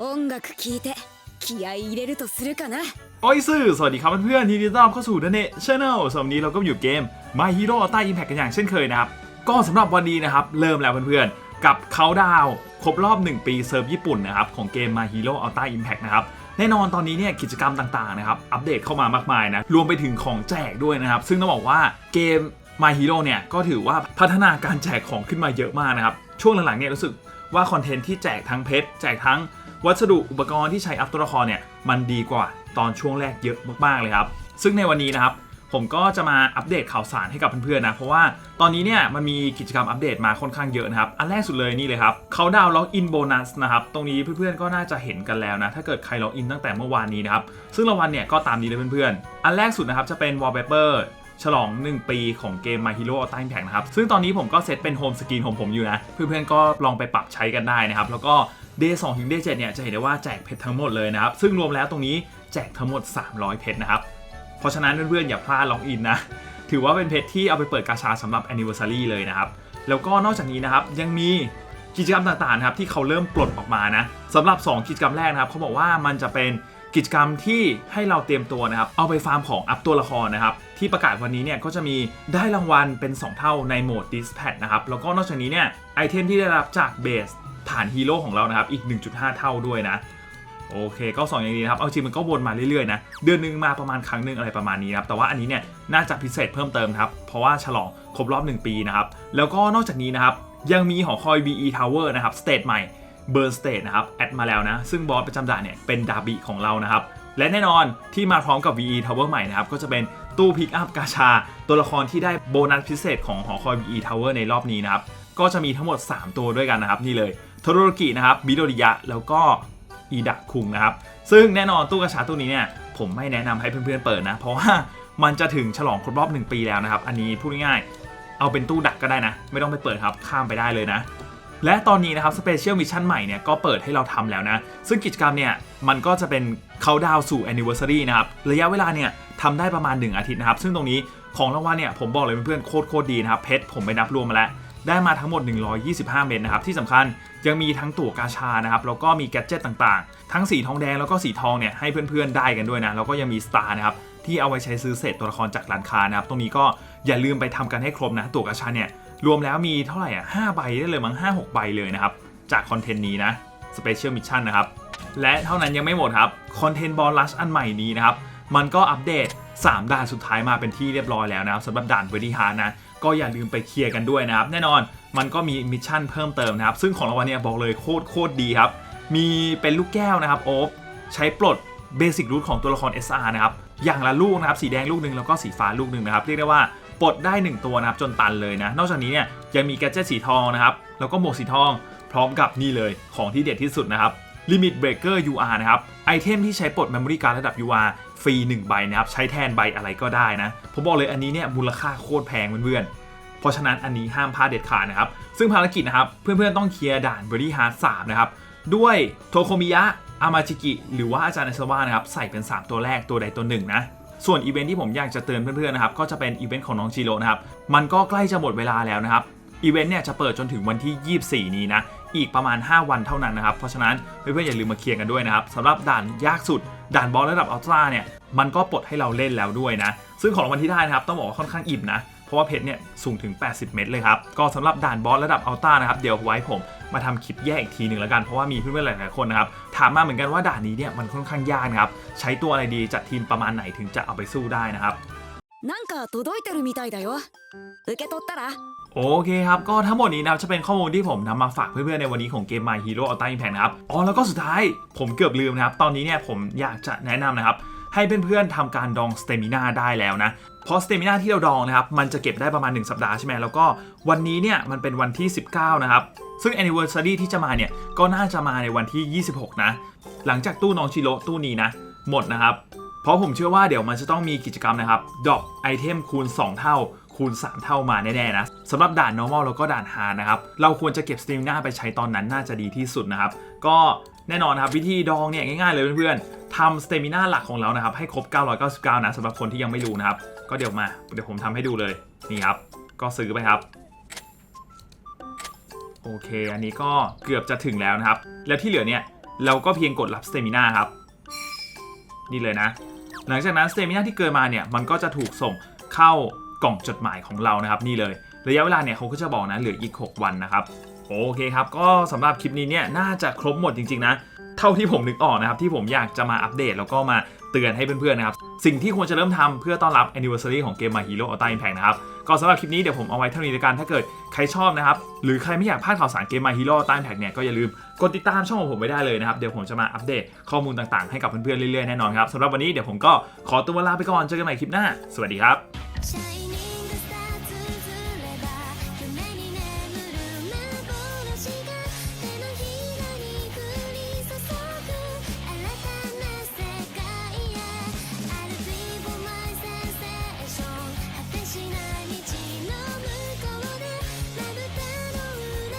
音楽聴いて気合い入れるとするかな โอ้ยสื่อสวัสดีครับเพื่อนๆที่ต้อนรับเข้าสู่เดนเนชแนลสำหรับวันนี้เราก็อยู่เกม My Hero Ultra Impact กันอย่างเช่นเคยนะครับ ก็สำหรับวันนี้นะครับ เริ่มแล้วเพื่อนๆ กับเขาดาวครบรอบ 1 ปีเซิร์ฟญี่ปุ่นนะครับ ของเกม My Hero Ultra Impact นะครับ แน่นอนตอนนี้เนี่ยกิจกรรมต่างๆนะครับ อัปเดตเข้ามามากมายนะ รวมไปถึงของแจกด้วยนะครับ ซึ่งต้องบอกว่าเกม My Hero เนี่ยก็ถือว่าพัฒนาการแจกของขึ้นมาเยอะมากนะครับ ช่วงหลังๆเนี่ยรู้สึกว่าคอนเทนต์ที่แจกทั้งเพชรแจกทั้ง วัสดุอุปกรณ์ที่ใช้อัพตัวละครเนี่ยมันดีกว่าตอนช่วงแรกเยอะมากๆเลยครับ ซึ่งในวันนี้นะครับผมก็จะมาอัปเดตข่าวสารให้กับเพื่อนๆนะ เพราะว่าตอนนี้เนี่ยมันมีกิจกรรมอัปเดตมาค่อนข้างเยอะนะครับ อันแรกสุดเลยนี่เลยครับเขาดาวล็อกอินโบนัสนะครับ ตรงนี้เพื่อนๆก็น่าจะเห็นกันแล้วนะ ถ้าเกิดใครล็อกอินตั้งแต่เมื่อวานนี้นะครับ ซึ่งรางวัลเนี่ยก็ตามนี้เลยเพื่อนๆ อันแรกสุดนะครับจะเป็น wallpaper ฉลอง 1 ปีของเกม My Hero Ultra Impact นะครับ ซึ่งตอนนี้ผมก็เซตเป็นโฮมสกรีนของผมอยู่นะ เพื่อนๆก็ลองไปปรับใช้กันได้นะครับ แล้วก็ Day 2ถึง Day 7เนี่ยจะเห็นได้ว่าแจกเพชรทั้งหมดเลยนะครับ ซึ่งรวมแล้วตรงนี้แจกทั้งหมด 300 เพชรนะครับ เพราะฉะนั้นเพื่อนๆอย่าพลาดล็อกอินนะ ถือว่าเป็นเพชรที่เอาไปเปิดกาชาสำหรับ Anniversary เลยนะครับ แล้วก็นอกจากนี้นะครับยังมีกิจกรรมต่างๆครับที่เขาเริ่มปลดออกมานะสำหรับ 2 กิจกรรมแรกนะครับเขาบอกว่ามันจะเป็นกิจกรรมที่ให้เราเตรียมตัวนะครับ เอาไปฟาร์มของอัพตัวละครนะครับ ที่ประกาศวันนี้เนี่ยก็จะมีได้รางวัลเป็น 2 เท่าในโหมด Dispatch นะครับ แล้วก็นอกจากนี้เนี่ยไอเทมที่ได้รับจากเบส ฐานฮีโร่ของเรานะครับอีก 1.5 เท่าด้วยนะโอเคก็สองอย่างนี้นะครับ เอาจริงมันก็วนมาเรื่อยๆนะ เดือนหนึงมาประมาณครั้งหนึ่งอะไรประมาณนี้นะครับ แต่ว่าอันนี้เนี่ยน่าจะพิเศษเพิ่มเติมครับ เพราะว่าฉลองครบรอบ 1 ปีนะครับ แล้วก็นอกจากนี้นะครับ ยังมีหอคอย VE Tower นะครับ สเตทใหม่ Burn State นะครับ แอดมาแล้วนะ ซึ่งบอสประจำด่านเนี่ยเป็นดาบิของเรานะครับ และแน่นอนที่มาพร้อมกับ VE Tower ใหม่นะครับ ก็จะเป็นตู้พิกอัพกาชา ตัวละครที่ได้โบนัสพิเศษของหอคอย VE Tower ในรอบนี้นะครับ ก็จะมีทั้งหมด 3 ตัวด้วยกันนะครับนี่เลย โทโรโรกินะครับบิโดริยะแล้วก็อีดะคุงนะครับ ซึ่งแน่นอนตู้กระชาตู้นี้เนี่ยผมไม่แนะนำให้เพื่อนๆเปิดนะ เพราะว่ามันจะถึงฉลองครบรอบ 1 ปีแล้วนะครับ อันนี้พูดง่ายๆเอาเป็นตู้ดักก็ได้นะ ไม่ต้องไปเปิดครับข้ามไปได้เลยนะ และตอนนี้นะครับสเปเชียลมิชชั่นใหม่เนี่ยก็เปิดให้เราทำแล้วนะ ซึ่งกิจกรรมเนี่ยมันก็จะเป็นเขาดาวสู่ Anniversary นะครับระยะเวลาเนี่ยทำได้ประมาณ 1 อาทิตย์นะครับ ซึ่งตรงนี้ของรางวัลเนี่ยผมบอกเลยเพื่อนๆโคตรโคตรดีนะครับเพชรผมไปนับรวมมาแล้ว ได้มาทั้งหมด 125 เม็ดนะครับที่สำคัญยังมีทั้งตั๋วกาชานะครับแล้วก็มีแกดเจิตต่างๆ ทั้งสีทองแดงแล้วก็สีทองเนี่ยให้เพื่อนๆได้กันด้วยนะแล้วก็ยังมีสตาร์นะครับที่เอาไว้ใช้ซื้อเศษตัวละครจากร้านค้านะครับตรงนี้ก็อย่าลืมไปทำกันให้ครบนะตั๋วกาชาเนี่ยรวมแล้วมีเท่าไหร่อะ5ใบได้เลยมั้ง5 6ใบเลยนะครับจากคอนเทนต์นี้นะ Special Mission นะครับและเท่านั้นยังไม่หมดครับคอนเทนต์บอลลัชอันใหม่นี้นะครับมันก็อัปเดต 3 ด่านสุดท้ายมาเป็นที่เรียบร้อยแล้วนะครับสำหรับด่านเวดีฮาร์นะ ก็อย่าลืมไปเคลียร์กันด้วยนะครับ แน่นอนมันก็มีมิชชั่นเพิ่มเติมนะครับ ซึ่งของรางวัลเนี่ยบอกเลยโคตรโคตรดีครับ มีเป็นลูกแก้วนะครับโอ๊บใช้ปลดเบสิกรูทของตัวละคร SR นะครับ อย่างละลูกนะครับ สีแดงลูกหนึ่งแล้วก็สีฟ้าลูกหนึ่งนะครับ เรียกได้ว่าปลดได้ 1 ตัวนะครับจนตันเลยนะ นอกจากนี้เนี่ยยังมีแกดเจิตสีทองนะครับ แล้วก็หมวกสีทองพร้อมกับนี่เลยของที่เด็ดที่สุดนะครับ Limit Breaker UR นะครับ ไอเทมที่ใช้ปลด Memory Card ระดับ UR ฟรี1ใบนะครับใช้แทนใบอะไรก็ได้นะผมบอกเลยอันนี้เนี่ยมูลค่าโคตรแพงเพื่อนๆเพราะฉะนั้นอันนี้ห้ามพลาดเด็ดขาดนะครับซึ่งภารกิจนะครับเพื่อนๆต้องเคลียร์ด่านบรี่ฮาร์ด3นะครับด้วยโทโคมิยะอามาจิกิหรือว่าอาจารย์อซาวะนะครับใส่เป็น 3 ตัวแรกตัวใดตัวหนึ่งนะส่วนอีเวนท์ที่ผมอยากจะเตือนเพื่อนๆนะครับก็จะเป็นอีเวนต์ของน้องจิโร่นะครับมันก็ใกล้จะหมดเวลาแล้วนะครับอีเวนต์เนี่ยจะเปิดจนถึงวันที่ 24 นี้นะ อีกประมาณ 5 วันเท่านั้นนะครับ เพราะฉะนั้นเพื่อนๆอย่าลืมมาเคลียร์กันด้วยนะครับสำหรับด่านยากสุด ด่านบอสระดับอัลตร้าเนี่ย มันก็ปลดให้เราเล่นแล้วด้วยนะ ซึ่งของรางวัลที่ได้นะครับ ต้องบอกว่าค่อนข้างอิ่มนะ เพราะว่าเพชรเนี่ยสูงถึง 80 เม็ดเลยครับ ก็สำหรับด่านบอสระดับอัลต้านะครับ เดี๋ยวไว้ผมมาทำคลิปแยกอีกทีหนึ่งแล้วกัน เพราะว่ามีเพื่อนๆหลายๆคนนะครับ ถามมาเหมือนกันว่าด่านนี้เนี่ยมันค่อนข้างยากนะครับ ใช้ตัวอะไรดีจัดทีมประมาณไหนถึงจะเอาไปสู้ได้นะครับ なんか届いてるみたいだよ受け取ったら โอเคครับ ก็ทั้งหมดนี้นะจะเป็นข้อมูลที่ผมนำมาฝากเพื่อนๆในวันนี้ของเกม My Hero Ultra Impact นะครับ อ๋อ แล้วก็สุดท้ายผมเกือบลืมนะครับ ตอนนี้เนี่ยผมอยากจะแนะนำนะครับ ให้เพื่อนๆทำการดองสเตมินาได้แล้วนะเพราะสเตมินาที่เราดองนะครับ มันจะเก็บได้ประมาณ 1 สัปดาห์ใช่ไหมแล้วก็วันนี้เนี่ยมันเป็นวันที่ 19 นะครับ ซึ่ง anniversary ที่จะมาเนี่ยก็น่าจะมาในวันที่ 26 นะ หลังจากตู้น้องชิโร่ตู้นี้นะ หมดนะครับเพราะผมเชื่อว่าเดี๋ยวมันจะต้องมีกิจกรรมนะครับดรอปไอเทมคูณ 2 เท่า คูณ 3 เท่ามาแน่ๆนะสำหรับด่าน normal แล้วก็ด่าน hard นะครับ เราควรจะเก็บ stamina ไปใช้ตอนนั้นน่าจะดีที่สุดนะครับ ก็แน่นอนครับวิธีดองเนี่ยง่ายๆเลยเพื่อนๆทำ stamina หลักของเรานะครับให้ครบ 999 นะสำหรับคนที่ยังไม่รู้นะครับ ก็เดี๋ยวมาเดี๋ยวผมทำให้ดูเลยนี่ครับ ก็ซื้อไปครับโอเค อันนี้ก็เกือบจะถึงแล้วนะครับ แล้วที่เหลือเนี่ยเราก็เพียงกดรับ stamina ครับ นี่เลยนะ หลังจากนั้น stamina ที่เกินมาเนี่ยมันก็จะถูกส่งเข้า กล่องจดหมายของเรานะครับนี่เลยระยะเวลาเนี่ยเขาก็จะบอกนะเหลืออีก 6 วันนะครับโอเคครับก็สำหรับคลิปนี้เนี่ยน่าจะครบหมดจริงๆนะเท่าที่ผมนึกออกนะครับที่ผมอยากจะมาอัปเดตแล้วก็มาเตือนให้เพื่อนๆนะครับสิ่งที่ควรจะเริ่มทำเพื่อต้อนรับ anniversary ของเกมมาฮีโร่ Ultra Impact นะครับก็สำหรับคลิปนี้เดี๋ยวผมเอาไว้เท่านี้ละกันถ้าเกิดใครชอบนะครับหรือใครไม่อยากพลาดข่าวสารเกมมาฮีโร่ Ultra Impact เนี่ยก็อย่าลืมกดติดตามช่องของผมไว้ได้เลยนะครับเดี๋ยวผมจะมาอัปเดตข้อมูลต่างๆให้กับเพื่อนๆเรื่อยๆแน่นอนครับสำหรับวันนี้เดี๋ยวผมก็ขอตัวลาไปก่อนเจอกันใหม่คลิปหน้า สวัสดีครับ